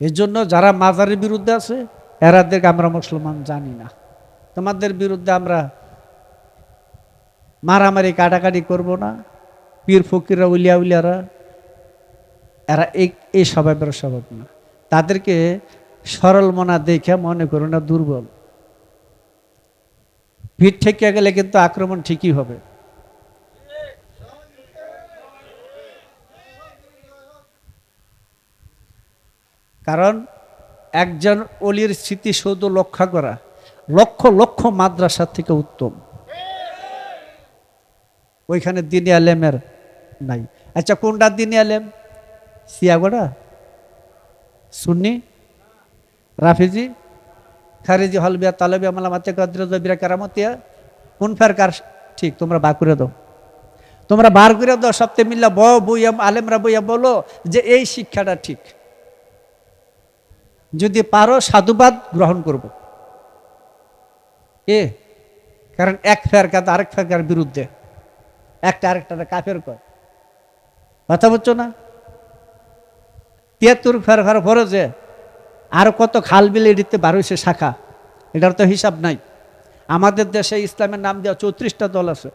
এর জন্য যারা মাজারের বিরুদ্ধে আছে এরাদেরকে আমরা মুসলমান জানি না। তোমাদের বিরুদ্ধে আমরা মারামারি, কাটাকাটি করব না। পীর ফকিররা, উলিয়া উলিয়ারা, এরা এই এই স্বভাবের স্বভাব না। তাদেরকে সরল মনা দেখে মনে করো না দুর্বল। ভিড় ঠেকিয়ে গেলে কিন্তু আক্রমণ ঠিকই হবে। কারণ একজন অলির স্মৃতিসৌধ রক্ষা করা লক্ষ লক্ষ মাদ্রাসা থেকে উত্তম। ওইখানে দিনী আলেমের নাই। আচ্ছা কোনটা দিনী আলেম? সিয়াগোড়া সুন্নি? রাফিজি? খারিজি, হলবিয়া, তালবিয়া, মালামাতে কদ্রবিরা কারামতিয়া? কোন ফেরকার ঠিক? তোমরা বা করে দাও। তোমরা বার করে দাও সপ্তাহে মিল্লা বইয়া, আলেমরা বইয়া বলো যে এই শিক্ষাটা ঠিক। যদি পারো সাধুবাদ গ্রহণ করব। এ, কারণ এক ফেরকা তো আরেক ফেরকার বিরুদ্ধে। একটা আরেকটা কাফের কয়। কথা বলছো না? তিয়াত্তর ফের পরে যে, আরও কত খাল বিলে এটিতে বারোশো শাখা, এটার তো হিসাব নাই। আমাদের দেশে ইসলামের নাম দেওয়া চৌত্রিশটা দল আছে।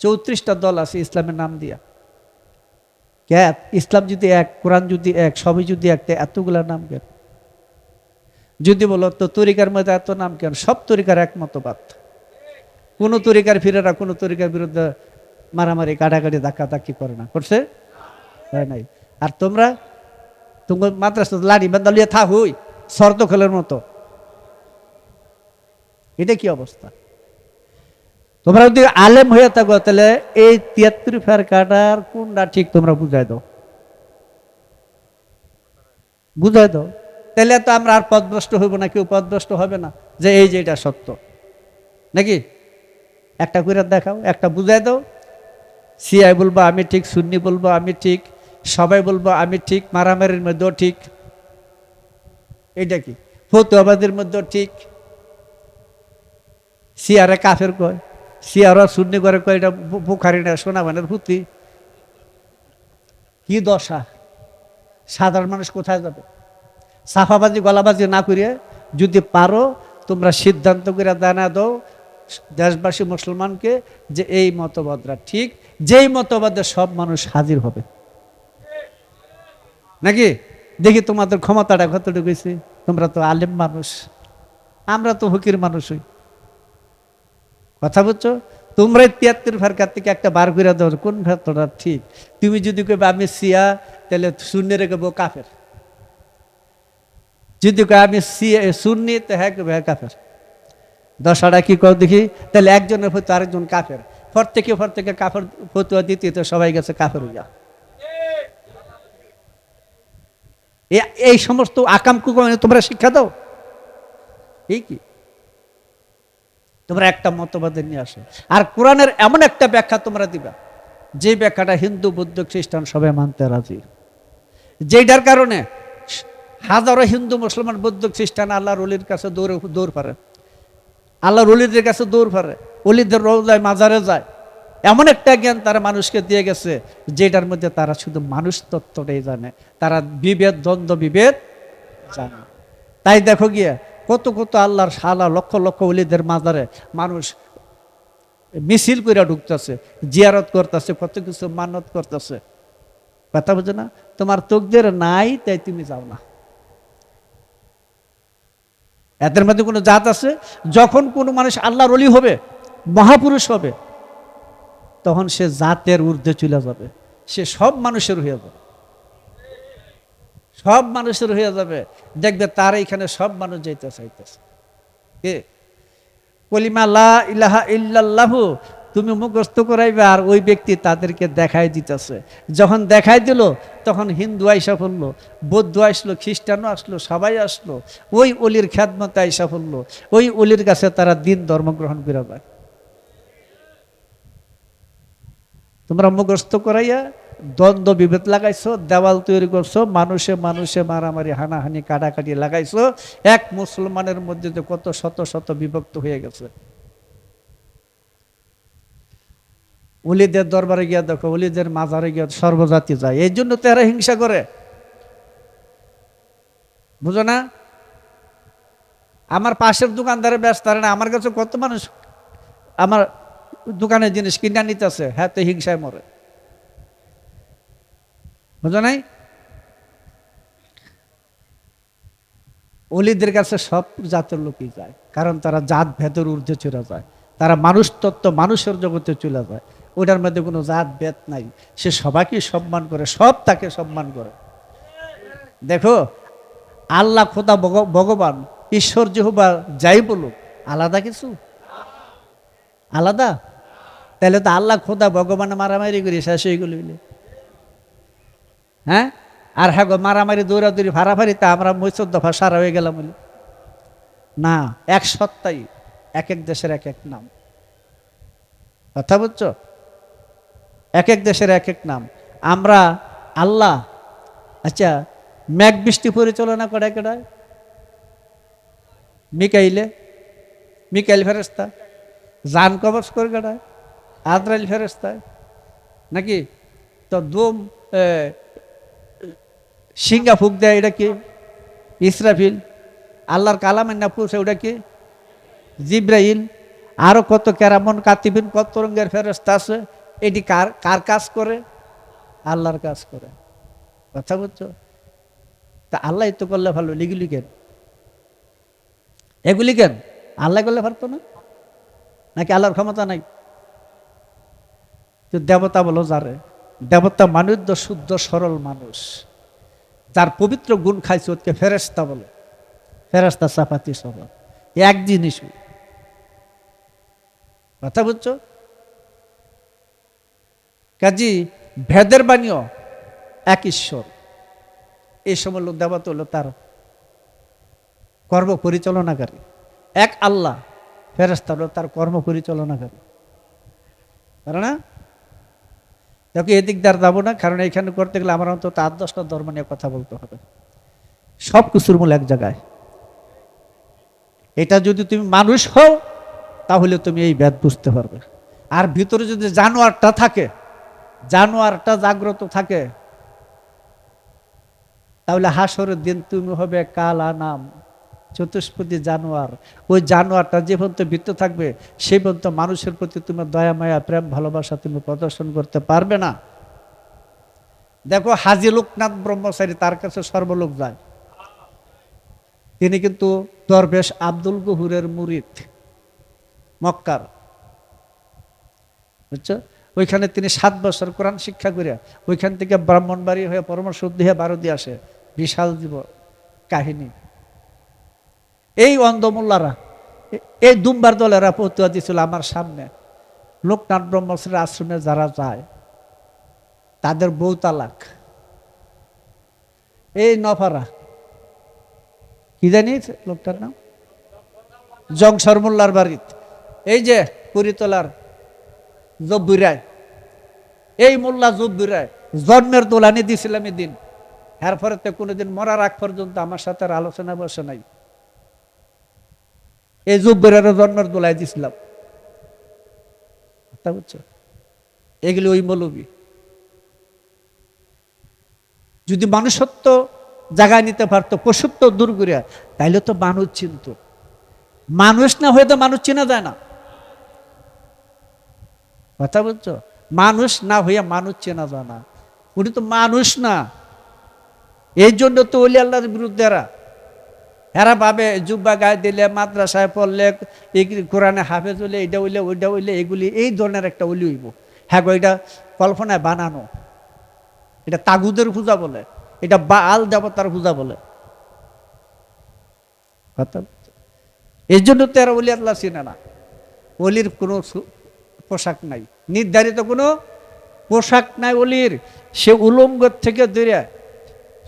চৌত্রিশটা দল আছে ইসলামের নাম দিয়া। কে? ইসলাম যদি এক, কোরআন যদি এক, সবই যদি এক এতগুলা নাম কেন? যদি বলো, তো তরিকার মধ্যে এত নাম কেন? সব তরিকার এক মতবাদ কোনো তরিকার ফিরেরা কোনো তরিকার বিরুদ্ধে মারামারি, কাটাকাটি ধাক্কা ধাক্কি করে না। করছে? হয় নাই। আর তোমরা, তোমার মাদ্রাসা লাড়ি বান্দালিয়া থা হই, শর্ত খেলের মতো। এটা কি অবস্থা? তোমরা যদি আলেম হয়ে থাকো, তাহলে এই তিয়াত্তর ফের কাটার কোনটা ঠিক তোমরা বুঝাই দাও। বুঝাই দাও। তাহলে তো আমরা আর পদভ্রষ্ট হইব না, কেউ পদভ্রষ্ট হবে না। যে এই যে এটা সত্য। নাকি? একটা করে দেখাও, একটা বুঝাই দাও। সিআই বলব আমি ঠিক, সুন্নি বলব আমি ঠিক, সবাই বলব আমি ঠিক, মারামারির মধ্যেও ঠিক। এইটা কি? ফতুয়াবাদের মধ্যেও ঠিক। সিয়ারে কাফের কয় সিয়ারা সুন্নি করে কয়, এটা বুখারি না সোনাবানের পুঁতি কি দশা? সাধারণ মানুষ কোথায় যাবে? সাফাবাজি, গলাবাজি না করিয়ে যদি পারো, তোমরা সিদ্ধান্ত করে দানা দাও দেশবাসী মুসলমানকে যে এই মতবাদরা ঠিক, যেই মতবাদে সব মানুষ হাজির হবে। নাকি? দেখি তোমাদের ক্ষমতাটা কতটুকু হয়েছে তোমরা তো আলেম মানুষ, আমরা তো ফকির মানুষ হই। কথা বুঝছ? তোমরাই তিয়াত্তর ফেরকার থেকে একটা বার করে দাও কোন ফেরতটা ঠিক। তুমি যদি কবে আমি সিয়া তাহলে শূন্য রেখে কাফের। যদি কয় আমি শূন্যি তো হ্যাঁ হ্যাঁ কাফের। দশাটা কি কর দেখি, তাহলে একজনের প্রতি আরেকজন কাফের। ফর থেকে কাফের ফতুয়া দিতে তো সবাই গেছে কাফের হইয়া। এই সমস্ত আকাম কুকাম তোমরা শিক্ষা দাও। এই কি? তোমরা একটা মতবাদে নিয়ে আসো। আর কোরআনের এমন একটা ব্যাখ্যা তোমরা দিবা, যে ব্যাখ্যাটা হিন্দু, বৌদ্ধ, খ্রিস্টান সবাই মানতে রাজি। যেটার কারণে হাজারো হিন্দু মুসলমান, বৌদ্ধ, খ্রিস্টান, আল্লাহর অলির কাছে দৌড়ে দৌড় পারে। আল্লাহর অলিদের কাছে দৌড় পারে। অলিদের রোজায় মাজারে যায়। এমন একটা জ্ঞান তারা মানুষকে দিয়ে গেছে, যেটার মধ্যে তারা শুধু মানুষ তত্ত্বটাই জানে। তারা বিভেদ, দ্বন্দ্ব, বিভেদ জানে। তাই দেখো গিয়ে, কত কত আল্লাহর শালা লক্ষ লক্ষ অলিদের মাজারে মানুষ মিছিল করে ঢুকতেছে, জিয়ারত করতেছে, কত কিছু মানত করতেছে। কথা বুঝে না? তোমার তোকদের নাই, তাই তুমি যাও না। এদের মধ্যে কোনো জাত আছে? যখন কোনো মানুষ আল্লাহর অলি হবে, মহাপুরুষ হবে, তখন সে জাতের ঊর্ধ্বে চলে যাবে। সে সব মানুষের হয়ে যাবে। সব মানুষের হয়ে যাবে। দেখবে তার এইখানে সব মানুষ যাইতে চাইতেছে কে? কলিমা লা ইলাহা ইল্লাল্লাহু তুমি মুখস্থ করাইবে আর ওই ব্যক্তি তাদেরকে দেখাই দিতেছে। যখন দেখাই দিল, তখন হিন্দু আইসা পড়ল, বৌদ্ধ আসলো, খ্রিস্টানও আসলো, সবাই আসলো। ওই অলির খ্যাতমতে আইসা পড়ল। ওই অলির কাছে তারা দিন ধর্ম গ্রহণ করে তোমরা মুখস্থ করাইয়া দ্বন্দ্ব, বিভেদ লাগাইছো, দেওয়াল তৈরি করছ, মানুষে মানুষে মারামারি, হানাহানি, কাটাকাটি লাগাইছো। এক মুসলমানের মধ্যে যে কত শত শত বিভক্ত হয়ে গেছে। উলিদের দরবারে গিয়া দেখো উলিদের মাজারে গিয়া সর্বজাতি যায়। এই জন্য তো এরা হিংসা করে। বুঝো না? আমার পাশের দোকানদারে ব্যস্ত না, আমার কাছে কত মানুষ আমার দোকানের জিনিস কিনে নিতেছে হ্যাঁ তো হিংসায় মরে। বুঝো নাই? অলিদের কাছে সব জাতের লোকই যায়, কারণ তারা জাত, ভেদর ঊর্ধ্বে চলে যায়। তারা মানুষ তত্ত্ব মানুষের জগতে চলে যায়। ওটার মধ্যে কোনো জাত ভেদ নাই। সে সবাইকে সম্মান করে, সব তাকে সম্মান করে। দেখো, আল্লাহ খোদা ভগবান, ঈশ্বর যেহবা যাই বলুক, আলাদা কিছু? আলাদা? তাহলে তো আল্লাহ খোদা ভগবান মারামারি করি, শেষ হয়ে গেল হ্যাঁ? আর হ্যাঁ মারামারি, দৌড়াদৌড়ি, ফাড়াফাড়ি, তা আমরা মৈসর দফা সারা হয়ে গেলাম বলি। না, এক সত্তাই, এক এক দেশের এক এক নাম। কথা বুঝছ? এক এক দেশের এক এক নাম। আমরা আল্লাহ আচ্ছা মেঘ বৃষ্টি পরিচালনা করে কেডায় মিকাইলে, মিকাইল ফেরেস্তা জান কবচ করে কেডায় আদ্রাইল ফেরেস্তায় নাকি? তো দোম সিঙ্গা ফুক দেয়, এটা কি? ইসরাফিল। আল্লাহর কালামের না পুষে ওটা কি? জিব্রাইল। আরও কত কেরামন কাতিবিন কত রঙের ফেরস্তা আছে? এটি কার কার কাজ করে? আল্লাহর কাজ করে। কথা বুঝছ? তা আল্লাহ তো করলে ভালো লিগুলি কেন এগুলি কেন? আল্লাহ করলে পারতো না? নাকি আল্লাহর ক্ষমতা নাই? তো দেবতা বলো যারে। দেবতা মানুষ শুদ্ধ, সরল মানুষ। যার পবিত্র গুণ খাইছে, ওকে ফেরেস্তা বলে। ফেরেস্তা চাপাতি সব এক জিনিস। কথা বুঝছ? কাজী, ভেদের বাণীও এক ঈশ্বর। এই সময় লোক দেবতা হলো তার কর্ম পরিচালনাকারী এক আল্লাহ ফেরেস্তা হলো তার কর্ম পরিচালনাকারী পারে না? দেখো, এদিক দ্বার যাব না, কারণ এখানে করতে গেলে আমার অন্তত আট দশটা ধর্ম নিয়ে কথা বলতে হবে। সব কিছুর মূল এক জায়গায়। এটা যদি তুমি মানুষ হও, তাহলে তুমি এই ব্যাধ বুঝতে পারবে। আর ভিতরে যদি জানোয়ারটা থাকে জানোয়ারটা জাগ্রত থাকে। তাহলে হাসরের দিন তুমি হবে কালা নাম, চতুষ্পদী জানোয়ার। ওই জানোয়ারটা যে পর্যন্ত বৃত্ত থাকবে, সেই পর্যন্ত মানুষের প্রতি তুমি দয়া, মায়া, প্রেম, ভালোবাসা তুমি প্রদর্শন করতে পারবে না। দেখো, হাজি লোকনাথ ব্রহ্মচারী তার কাছে সর্বলোক যায়। তিনি কিন্তু দরবেশ আব্দুল গহুরের মুরিদ, মক্কার। বুঝছ? ওইখানে তিনি সাত বছর কোরআন শিক্ষা করে ওইখান থেকে ব্রাহ্মণবাড়ি হয়ে পরমার্শ দিয়ে বারো আসে, বিশাল জীব কাহিনী। এই অন্ধমোল্লারা এই দুম্বার দলেরা পতুয়া দিছিল আমার সামনে। লোকনাথ ব্রহ্মশ্রীর আশ্রমে যারা যায়, তাদের বউ তালাক। এই নফারা, কি জানি লোকটার নাম? জংসর মোল্লার বাড়িত। এই যে পুরীতলার জব্বিরায়। এই মোল্লা জব্বিরায়, জন্মের দোলানি দিছিলাম দিন এর পরে তো কোনোদিন মরার আগ পর্যন্ত আমার সাথে আর আলোচনা বসে নাই। এই জব্বিরার জন্মের দোলায় দিছিলাম। এগুলি ওই মৌলবী। যদি মানুষত্ব জায়গায় নিতে পারতো, পশুত্ব দূর করিয়া, তাইলে তো মানুষ চিনত। মানুষ না হয়ে তো মানুষ চেনা যায় না। কথা বলছো? মানুষ না হইয়া মানুষ চেনা জানা। উনি তো মানুষ না। এই জন্য তো অলি আল্লাহর বিরুদ্ধে এরা। এরা ভাবে জুব্বা গায়ে দিলে মাদ্রাসায় পড়লে কোরআনে হাফেজ হইলে এইটা হইলে ওইটা হইলে এগুলি এই ধরনের একটা অলি হইব। হ্যাঁ গো, এটা কল্পনায় বানানো। এটা তাগুদের পূজা বলে। এটা বাল দেবতার পূজা বলে। কথা? এই জন্য তো এরা অলি আল্লাহ চিনে না। অলির কোনো পোশাক নাই। নির্ধারিত কোনো পোশাক নাই অলির। সে উলঙ্গ থেকে দৌড়িয়া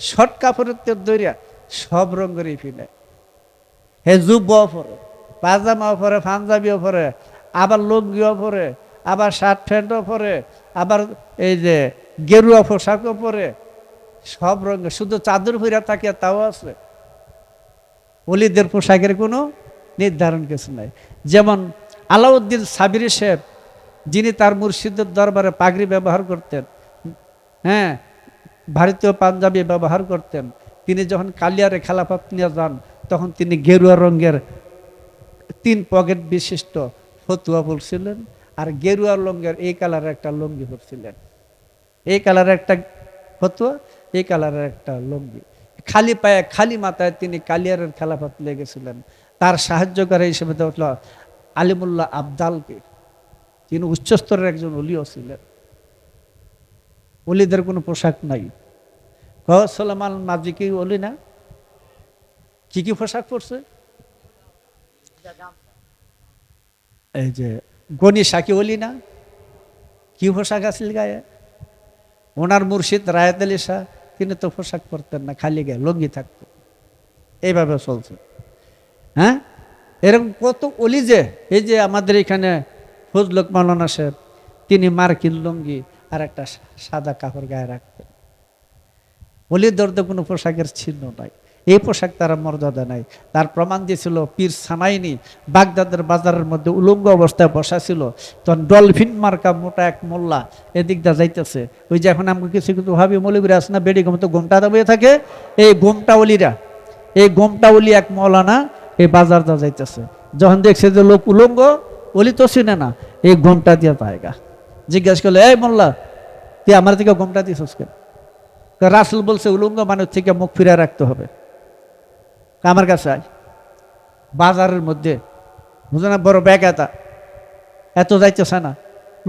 শর্ট কাপড়ের দৌড়িয়া সব রঙেরই ফিলে হে জুব্বাও পরে, পাজামাও পরে, পাঞ্জাবিও পরে, আবার লুঙ্গিও পরে, আবার শার্ট প্যান্টও পরে, আবার এই যে গেরুয়া পোশাকও পরে, সব রঙের শুধু চাদর ফিরা থাকে তাও আছে। অলিদের পোশাকের কোনো নির্ধারণ কিছু নাই। যেমন আলাউদ্দিন সাবিরি সাহেব যিনি তার মুর্শিদের দরবারে পাগড়ি ব্যবহার করতেন হ্যাঁ ভারতীয় পাঞ্জাবি ব্যবহার করতেন, তিনি যখন কালিয়ারে খেলাফত নিয়ে যান, তখন তিনি গেরুয়া রঙের তিন পকেট বিশিষ্ট ফতুয়া বলছিলেন আর গেরুয়া রঙের এই কালারের একটা লুঙ্গি পরছিলেন। এই কালারের একটা ফতুয়া, এই কালারের একটা লুঙ্গি। খালি পায়ে, খালি মাথায় তিনি কালিয়ারের খেলাফত লেগেছিলেন তার সাহায্যকারী হিসেবে দেওয়া আলিমুল্লাহ আবদালকে। তিনি উচ্চস্তরের একজন অলিও ছিলেন। অলিদের কোনো পোশাক নাই। সালামান মাঝি কি অলি না? কি কি পোশাক পরছে? এই যে, গনি সাকি অলি না? কি পোশাক আছিল গায়ে? ওনার মুর্শিদ রায়াত আলী শাহ, তিনি তো পোশাক পরতেন না, খালি গায়ে, লঙ্গি থাকতো। এইভাবে চলছে। হ্যাঁ? এরকম কত অলি যে, এই যে আমাদের এখানে ফজলক মালানা সাহেব, তিনি মার্কিন লুঙ্গি আর একটা সাদা কাপড় গায়ে রাখতেন। অলির দর্দে কোনো পোশাকের ছিন্ন নাই। এই পোশাক তারা মর্যাদা নাই। তার প্রমাণ দিয়েছিল পীর সানাইনি। বাগদাদের বাজারের মধ্যে উলঙ্গ অবস্থায় বসা ছিল। তখন ডলফিন মার্কা মোটা এক মোল্লা এদিক দা যাইতেছে। ওই যে এখন আমাকে কিছু কিছু ভাবি মলিবিরা আছে না বেডি তো গোমটা দাবিয়ে থাকে? এই গোমটা অলিরা এই গোমটা অলি এক মৌলানা এই বাজার দা যাইতেছে। যখন দেখছে যে লোক উলঙ্গ অলি তো চিনে না, এই গোমটা দিয়ে পায়গা। জিজ্ঞেস করলে, এই মোল্লা, তুই আমার থেকে গোমটা দিছিস কেন? রাসুল বলছে, উলঙ্গ মানুষ থেকে মুখ ফিরে রাখতে হবে। আমার কাছে আয়। বাজারের মধ্যে, বুঝো না, বড় ব্যাগ এতা এত যাইতেছে না।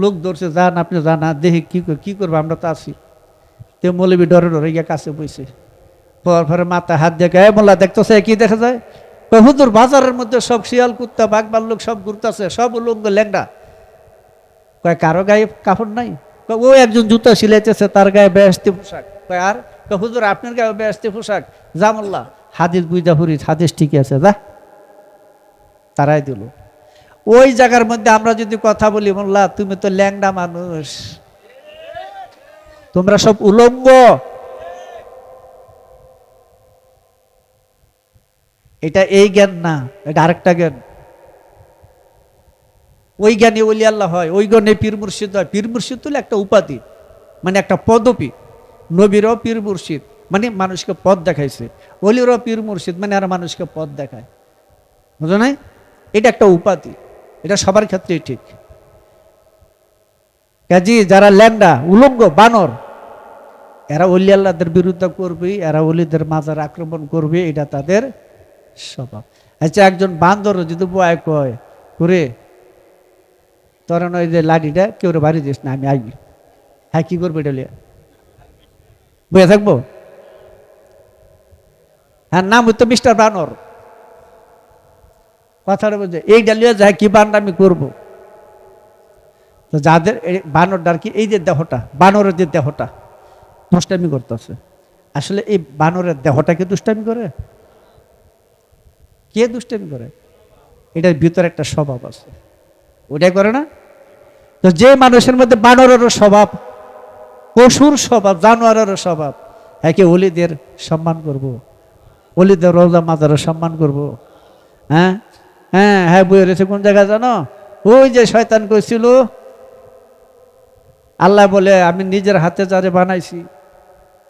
লোক ধরছে, যান আপনি যান না দেখি কি কি করব, আমরা তো আছি। তে মৌলবি ডরে ডরে গিয়ে কাছে বইছে। পর পরে মাথা হাত দেখে এ মোল্লা, দেখতেছে, কি দেখা যায়? হুদুর বাজারের মধ্যে সব শিয়াল, কুত্তা বাঘ বাল্লুক সব ঘুরতেছে, সব উলঙ্গ ল্যাংডা। কয়, কারও গায়ে কাপড় নাই? ও একজন জুতা সিলাইতেছে, তার গায়ে বেহস্তি পোশাক। কয়, আর? হুজুর, আপনার গায়ে বেহস্তি পোশাক? জামল্লা হাদিস বুঝা ফুরিস হাদিস ঠিকই আছে, যা। তারাই দিল। ওই জায়গার মধ্যে আমরা যদি কথা বলি, মোল্লা, তুমি তো ল্যাংডা মানুষ। তোমরা সব উলঙ্গ। এটা এই জ্ঞান না, এটা আরেকটা জ্ঞান। ওই জ্ঞানে ওলি আল্লাহ হয়, ওই জ্ঞানে পীর মুর্শিদ হয়। পীর মুর্শিদ হলে একটা উপাধি মানে একটা পদপি নবীরও পীর মুর্শিদ মানে মানুষকে পথ দেখাইছে। অলিরও পীর মুর্শিদ মানে আর মানুষকে পথ দেখায়। বুঝো নাই? এটা একটা উপাধি, এটা সবার ক্ষেত্রেই ঠিক। কাজী, যারা ল্যান্ডা উলঙ্গ, বানর, এরা অলি আল্লাহদের বিরুদ্ধে করবে, এরা অলিদের মাজার আক্রমণ করবে, এটা তাদের স্বভাব। আচ্ছা একজন বান্দর যদি বয় কয় করে তোর ওই যে লাঠিটা কেউ বাড়ি দিস না, আমি আইবি। হ্যাঁ কি করবে এটা লিয়া? বুঝে থাকব? হ্যাঁ নাম হতো মিস্টার বানর। কথাটা বুঝে এই ডালিয়া যায় কি বান আমি করব? তো যাদের বানরটার কি, এই যে দেহটা, বানরের যে দেহটা, দুষ্টামি করতেছে। আসলে এই বানরের দেহটা কি দুষ্টামি করে? কে দুষ্টামি করে? এটার ভিতরে একটা স্বভাব আছে। ওটাই করে না? তো যে মানুষের মধ্যে বানরেরও স্বভাব, পশুর স্বভাব, জানোয়ারেরও স্বভাব, একে অলিদের সম্মান করব। অলিদের রোজা মাজারের সম্মান করব। হ্যাঁ? হ্যাঁ হ্যাঁ বই রয়েছে কোন জায়গায় জানো? ওই যে শয়তান কইছিল, আল্লাহ বলে, আমি নিজের হাতে যারে বানাইছি,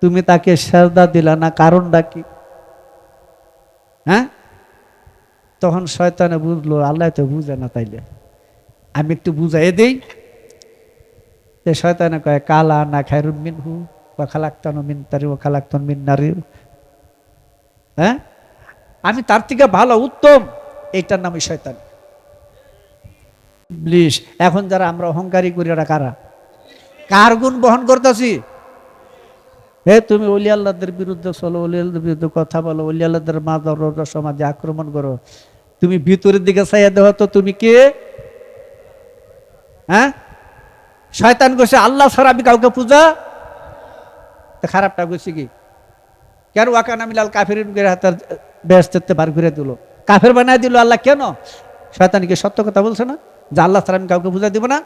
তুমি তাকে সেজদা দিলা না, কারণটা কি? হ্যাঁ? তখন শয়তানে বুঝলো, আল্লাহ তো বুঝে না তাইলে। আমি একটু বুঝাই দেই। যে শয়তানে কয়, কালা না খায়রুন মিনহু বা খালাক্তানো মিন তারি ও খালাক্তন মিন নারী হ্যাঁ? আমি তার থেকে ভালো, উত্তম, এইটার নামই শয়তান। ব্লিশ এখন যারা আমরা অহংকারী করি ওরা কারা? কার গুণ বহন করতেছি? হে, তুমি অলি আল্লাহদের বিরুদ্ধে চলো অলি বিরুদ্ধে কথা বলো অলি আল্লাহদের মাদর সমাজে আক্রমণ করো। তুমি ভিতরের দিকে চাইয়া দেহ তো তুমি কে? হ্যাঁ? শয়তান করছে আল্লাহ ছাড়া আমি কাউকে পূজা? খারাপটা করছি কি? কেন ওয়াকান আমি লাল কাফের হাতের ব্যস্ত বার ঘুরে দিল? কাফের বানায় দিল আল্লাহ কেন? শয়তান কি সত্য কথা বলছে না? যে আল্লাহ ছাড়া আমি কাউকে পূজা দিব না?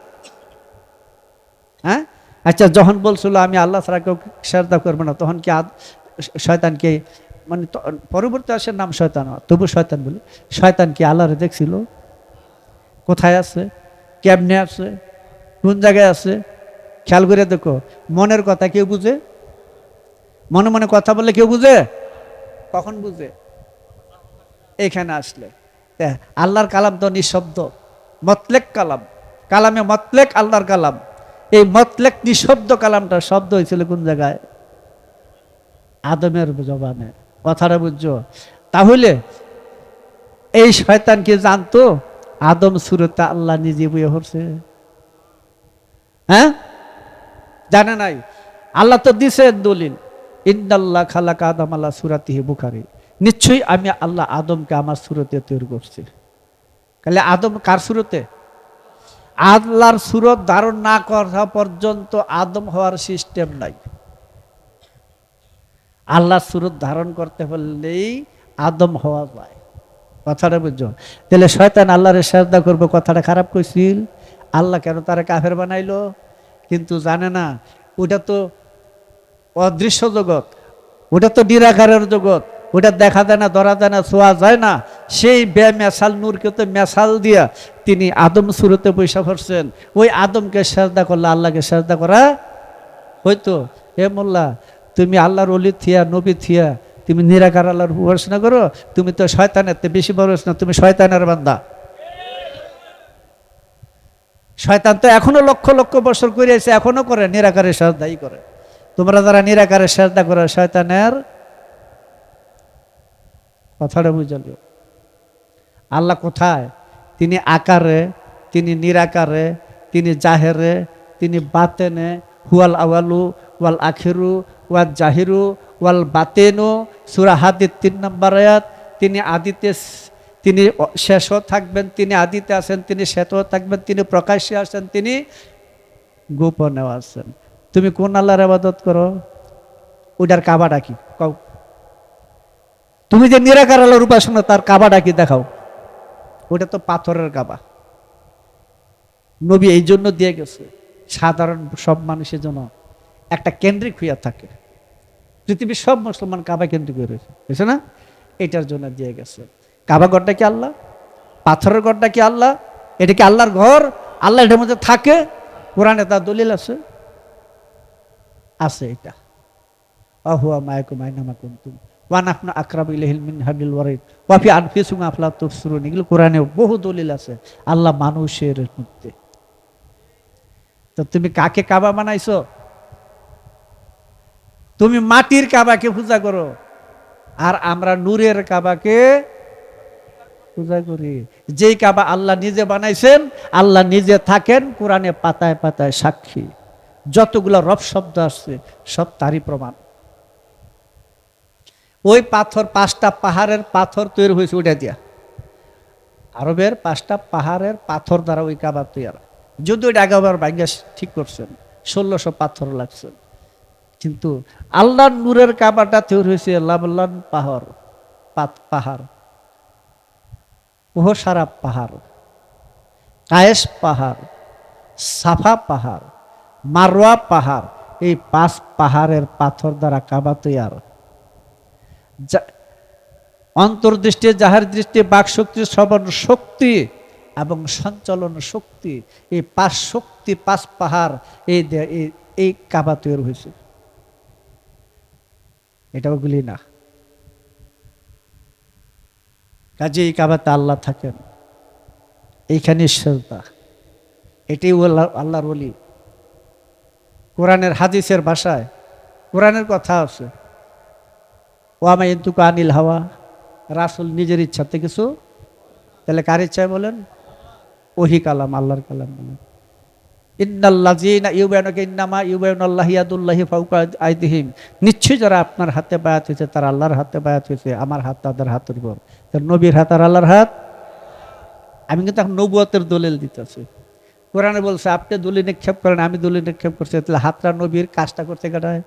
হ্যাঁ? আচ্ছা যখন বলছিল আমি আল্লাহ ছাড়া কেউ শ্রদ্ধা করব না, তখন কি শয়তানকে মানে পরবর্তী আসে নাম শয়তান তবু শয়তান বলি, শয়তান কি আল্লাহরে দেখছিল? কোথায় আছে? কেমনে আছে? কোন জায়গায় আছে? খেয়াল করে দেখো, মনের কথা কেউ বুঝে? মনে মনে কথা বললে কেউ বুঝে? কখন বুঝে? এখানে আসলে। আল্লাহর কালাম তো নিঃশব্দ। মতলেক কালাম। কালামে মতলেক আল্লাহর কালাম। এই মতলেক নিঃশব্দ কালামটা শব্দ হয়েছিল কোন জায়গায়? আদমের জবানে। কথাটা বুঝছ? তাহলে এই শয়তান কি জানতো? আদম সুরতে আল্লাহ নিজে বইয়ে হচ্ছে হ্যাঁ? জানে নাই? আল্লাহ তো দিছে দলিল। ইন্দাল্লাহ খালাক আদম আল্লাহ সুরাতিহি বুখারি। নিশ্চয়ই আমি আল্লাহ আদমকে আমার সুরতে তৈরি করছি। তাহলে আদম কার সুরতে? আল্লাহর সুরত ধারণ না করা পর্যন্ত আদম হওয়ার সিস্টেম নাই। আল্লাহর সুরত ধারণ করতে পারলেই আদম হওয়া যায়। কথাটা বুঝছ? তাহলে শয়তান আল্লাহরে শ্রদ্ধা করব, কথাটা খারাপ কইছিল। আল্লাহ কেন তারা কাফের বানাইলো? কিন্তু জানে না, ওটা তো অদৃশ্য জগৎ, ওটা তো নিরাকারের জগৎ। ওটা দেখা যায় না, ধরা যায় না ছোঁয়া যায় না। সেই বে মেশাল নূরকে তো মেশাল দিয়া তিনি আদম সুরতে পয়সা ভরছেন ওই আদমকে শ্রদ্ধা করলে আল্লাহকে শ্রদ্ধা করা হয়তো হে মোল্লা, তুমি আল্লাহর অলি থিয়া, নবী থিয়া, তুমি নিরাকার আল্লাহর উপাসনা করো, তুমি তো শয়তানের বেশি বড় না, তুমি শয়তানের বান্দা। শয়তান তো এখনও লক্ষ লক্ষ বছর করে আছে এখনও করে নিরাকারের শ্রদ্ধাই করে। তোমরা যারা নিরাকারের শ্রদ্ধা করো, শয়তানের কথাটা বুঝাল আল্লাহ কোথায়? তিনি আকারে, তিনি নিরাকারে, তিনি জাহেরে, তিনি বাতেনে, হুয়াল আওয়ালু, ওয়াল আখিরু, ওয়াল জাহিরু, ওয়াল বাতেনু, সুরা হাদির তিন নম্বর আয়াত, তিনি আদিতে তিনি শেষও থাকবেন, তিনি আদিতে আছেন, তিনি শেষও থাকবেন, তিনি প্রকাশ্যে আছেন তিনি গোপনেও আছেন। তুমি কোন আল্লাহর আবাদত করো? ওইটার কাবাটা কি? তুমি যে নিরাকার আল্লাহর উপাসনা তার কাবাটা কি দেখাও? ওটা তো পাথরের কাবা। নবী এই জন্য দিয়ে গেছে, সাধারণ সব মানুষের জন্য। একটা কেন্দ্রিক হইয়া থাকে। পৃথিবীর সব মুসলমান কাবা কেন্দ্রিক হয়ে রয়েছে। বুঝছে না? এটার জন্য দিয়ে গেছে। কাবা ঘরটা কি আল্লাহ? পাথরের ঘরটা কি আল্লাহ? এটা কি আল্লাহর ঘর? আল্লাহ এটার মধ্যে থাকে? কোরআনে তার দলিল আছে? আছে এটা। অহুয়া মায়াকুম আইনামা কুন্তুম। ওয়ান আপনা আকরাব ইলাহিল মিন হাবিল ওয়ারিদ। ওয়াফি আনফিসুম আফলা এগুলো কোরআনে বহু দলিল আছে। আল্লাহ মানুষের মধ্যে। তো তুমি কাকে কাবা বানাইছো? তুমি মাটির কাবাকে পূজা করো। আর আমরা নূরের কাবাকে পূজা করি। যেই কাবা আল্লাহ নিজে বানাইছেন, আল্লাহ নিজে থাকেন, কোরআনে পাতায় পাতায় সাক্ষী। যতগুলো রব শব্দ আসছে, সব তারই প্রমাণ। ওই পাথর পাঁচটা পাহাড়ের পাথর তৈরি হয়েছে, ওইটা দিয়া। আরবের পাঁচটা পাহাড়ের পাথর দ্বারা ওই কাবা তৈরি। যদি ওইটা আগাবার ভাগ্যা ঠিক করছেন, ষোলোশো পাথর লাগছেন কিন্তু আল্লাহ নূরের কাবাটা তৈরি হয়েছে লাবলান পাহাড়, পাত পাহাড় ওহসারা পাহাড় কায়েস পাহাড়, সাফা পাহাড় মারোয়া পাহাড়, এই পাঁচ পাহাড়ের পাথর দ্বারা কাবা তৈয়ার যা- অন্তর্দৃষ্টি যাহার দৃষ্টি বাক শক্তি শ্রবণ শক্তি এবং সঞ্চালন শক্তি, এই পাঁচ শক্তি, পাঁচ পাহাড়, এই এই- কাবা তৈরি হয়েছে। এটা ওগুলি না। কাজে এই কাবাতে আল্লাহ থাকেন। এইখানে শ্রদ্ধা। এটাই আল্লাহ, আল্লাহর বলি কোরআনের হাদিসের ভাষায় কোরআনের কথা আছে। ও আমায় ইন্তুকা আনিল হাওয়া। রাসুল নিজের ইচ্ছাতে কিছু। তাহলে কার ইচ্ছায় বলেন? ওহি কালাম, আল্লাহর কালাম বলেন। ইন্নাল্লাযীনা ইউবায়ুনাকা ইন্নামা ইউবায়ুনাল্লাহি ইয়াদুল্লাহি ফাওকা আইদিহিম। নিশ্চয়ই যারা আপনার হাতে বায়াত হয়েছে, তারা আল্লাহর হাতে বায়াত হয়েছে। আমার হাত তাদের হাতের উপর নবীর হাত আর আল্লাহর হাত? আমি কিন্তু এখন নবুয়তের দলিল দিতেছি কোরআনে বলছে, আপনি দলিল নিক্ষেপ করেন, আমি দলিল নিক্ষেপ করছি। তাহলে হাতটা নবীর কাজটা করতে কাটায়।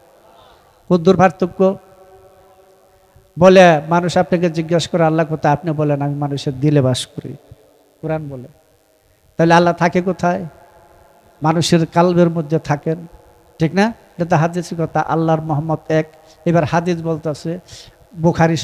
কদ্দুর পার্থক্য? বলে, মানুষ আপনাকে জিজ্ঞাসা করে, আল্লাহ কোথায়? আপনি বলেন, আমি মানুষের দিলে বাস করি। কোরআন বলে। তাহলে আল্লাহ থাকে কোথায়? মানুষের কালবের মধ্যে থাকেন। ঠিক না? এটা তো হাদিসের কথা। আল্লাহর মোহাম্মদ এক। এবার হাদিস বলতেছে, বুখারি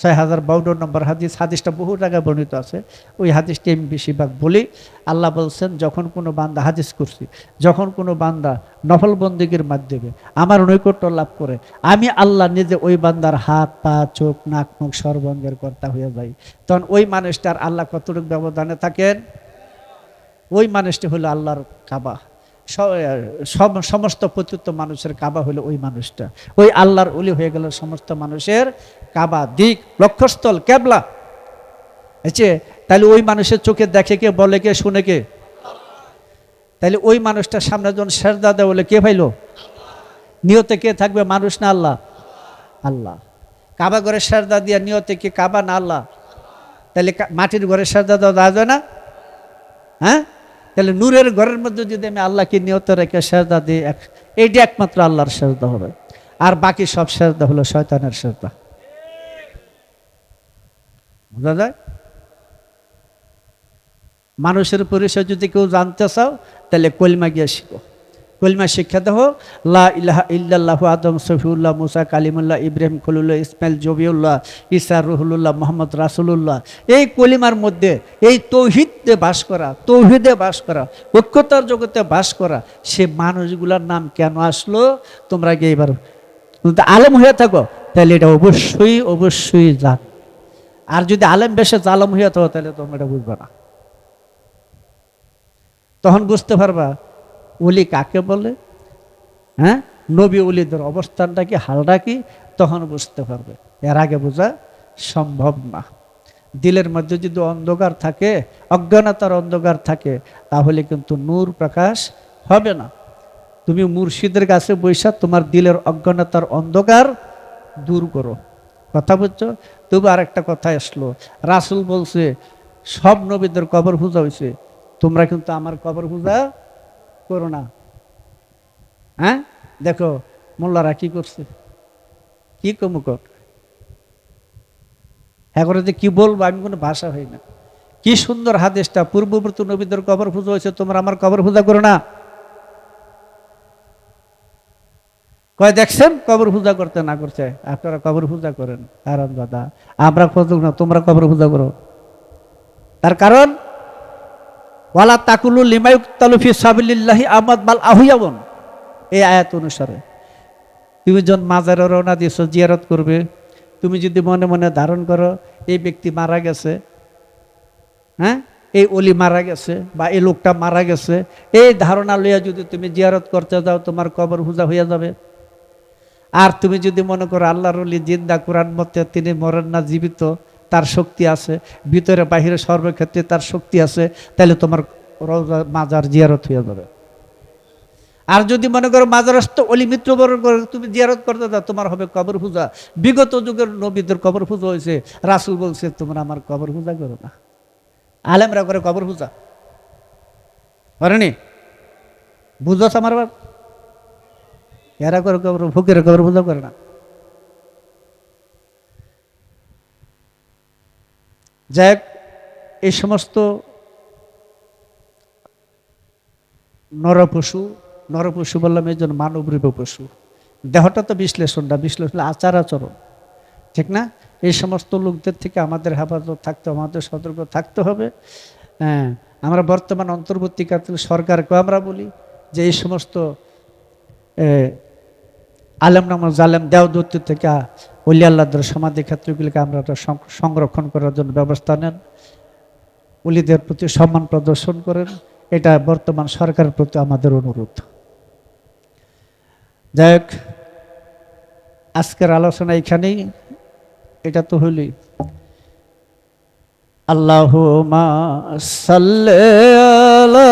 ছয় হাজার বাউন্ন নম্বর হাদিস, হাদিসটা বহু জায়গায় বর্ণিত আছে। ওই হাদিসটি আমি বেশিরভাগ বলি। আল্লাহ বলছেন, যখন কোনো বান্দা হাদিস করছি, যখন কোনো বান্দা নফল বন্দিগির মাধ্যমে আমার নৈকট্য লাভ করে, আমি আল্লাহ নিজে ওই বান্দার হাত, পা, চোখ, নাক, মুখ সর্বঙ্গের কর্তা হয়ে যাই। তখন ওই মানুষটার আল্লাহ কতটুকু ব্যবধানে থাকেন? ওই মানুষটি হলো আল্লাহর কাবা। সব সমস্ত পতিত মানুষের কাবা হলো ওই মানুষটা। ওই আল্লাহর উলি হয়ে গেল সমস্ত মানুষের কাবা, দিক, লক্ষ্যস্থল, কেবলা। হচ্ছে তাহলে ওই মানুষের চোখে দেখে কে, বলে কে, শুনে কে? তাহলে ওই মানুষটার সামনে যখন সেরদা দেয়, বলে কে ভাইলো? নিয়তে কে থাকবে, মানুষ না আল্লাহ? আল্লাহ। কাবা ঘরে সেরদা দিয়া নিয়তে কে, কাবা না আল্লাহ? তাহলে মাটির ঘরে সেরদা দেওয়া দেওয়া যায় না? হ্যাঁ? তাহলে নূরের ঘরের মধ্যে যদি আমি আল্লাহকে নিয়ত রেখে সেজদা দিই এইটা একমাত্র আল্লাহর সেজদা হবে। আর বাকি সব সেজদা হলো শয়তানের সেজদা। বোঝা যায়? মানুষের পরিচয় যদি কেউ জানতে চাও, তাহলে কলমা গিয়ে শিখো। কলমা শিক্ষা দেহ, লা ইলাহা ইল্লাল্লাহ আদম সফিউল্লাহ মুসা কালিমুল্লাহ ইব্রাহিম খলিল্লাহ ইসমাইল জবিউল্লাহ ইসা রহুল্লাহ মোহাম্মদ রাসুলুল্লাহ। এই কলিমার মধ্যে, এই তৌহিদে বাস করা, তৌহিদে বাস করা, ঐক্যতার জগতে বাস করা, সে মানুষগুলার নাম কেন আসলো? তোমরা গিয়ে এবার আলম হয়ে থাকো, তাহলে এটা অবশ্যই অবশ্যই জান। আর যদি আলেম বেশে জালম হয়ে থাকো, তাহলে তোমরা এটা বুঝবে না। তখন বুঝতে পারবা ওলি কাকে বলে? হ্যাঁ? নবী ওলিদের অবস্থানটা কি, হালটা কি? তখন বুঝতে পারবে। এর আগে বোঝা সম্ভব না। দিলের মধ্যে যদি অন্ধকার থাকে, অজ্ঞানতার অন্ধকার থাকে, তাহলে কিন্তু নূর প্রকাশ হবে না। তুমি মুর্শিদের কাছে বৈশা, তোমার দিলের অজ্ঞানতার অন্ধকার দূর করো। কথা বুঝছ? তবু আর একটা কথা আসলো। রাসুল বলছে, সব নবীদের কবর পূজা হয়েছে, তোমরা কিন্তু আমার কবর পূজা করো না। হ্যাঁ? দেখো, মোল্লারা কি করছে? কি কমুকর এখন যে কি বলব, আমি কোনো ভাষা হই না। কি সুন্দর হাদেশটা পূর্ববর্তী নবীদের কবর পূজা হয়েছে, তোমরা আমার কবর পূজা করো না। কয়, দেখছেন? কবর পূজা করতে না করছে? আপনারা কবর পূজা করেন। কারণ দাদা, আমরা খোঁজ না, তোমরা কবর পূজা করো। তার কারণ, ওয়ালা তাকুলু লিমায়ুক তালুফি সাবিল্লাহি আহমদ বাল আহুয়াবন এই আয়াত অনুসারে, তুমি যখন মাজারে রওনা দিয়েছ, জিয়ারত করবে, তুমি যদি মনে মনে ধারণ করো, এই ব্যক্তি মারা গেছে হ্যাঁ? এই অলি মারা গেছে বা এই লোকটা মারা গেছে, এই ধারণা লইয়া যদি তুমি জিয়ারত করতে যাও, তোমার কবর পূজা হইয়া যাবে। আর তুমি যদি মনে করো আল্লাহর জিন্দা কোরআন মতে তিনি মরেন না, জীবিত, তার শক্তি আছে, ভিতরে বাহিরে সর্বক্ষেত্রে তার শক্তি আছে, তাহলে তোমার রোজা মাজার জিয়ারত হয়ে যাবে। আর যদি মনে করো মাজারস্থ অলি মিত্রবরণ করে তুমি জিয়ারত করতে দাও তোমার হবে কবর পূজা। বিগত যুগের নবীদের কবর পূজা হয়েছে, রাসুল বলছে, তোমরা আমার কবর পূজা করো না। আলেমরা করে কবর পূজা। করেনি? বুঝছ আমার এরা করে কবর ভুকের কবর পূজা করে না। যাই হোক, এই সমস্ত নরপশু নরপশু বললাম এই জন্য মানবরূপ পশু। দেহটা তো বিশ্লেষণটা বিশ্লেষণ আচার আচরণ। ঠিক না? এই সমস্ত লোকদের থেকে আমাদের হেফাজত থাকতে আমাদের সতর্ক থাকতে হবে। হ্যাঁ আমরা বর্তমান অন্তর্বর্তীকালীন সরকারকে আমরা বলি যে এই সমস্ত আলেম নাম জালেম দেওদত্ত থেকে অলি আল্লাহদের সমাধি ক্ষেত্রগুলিকে আমরা সংরক্ষণ করার জন্য ব্যবস্থা নেন। উলিদের প্রতি সম্মান প্রদর্শন করেন। এটা বর্তমান সরকারের প্রতি আমাদের অনুরোধ। যাই হোক, আজকের আলোচনা এখানেই এটা তো হইলই। আল্লাহ সাল্লে আলা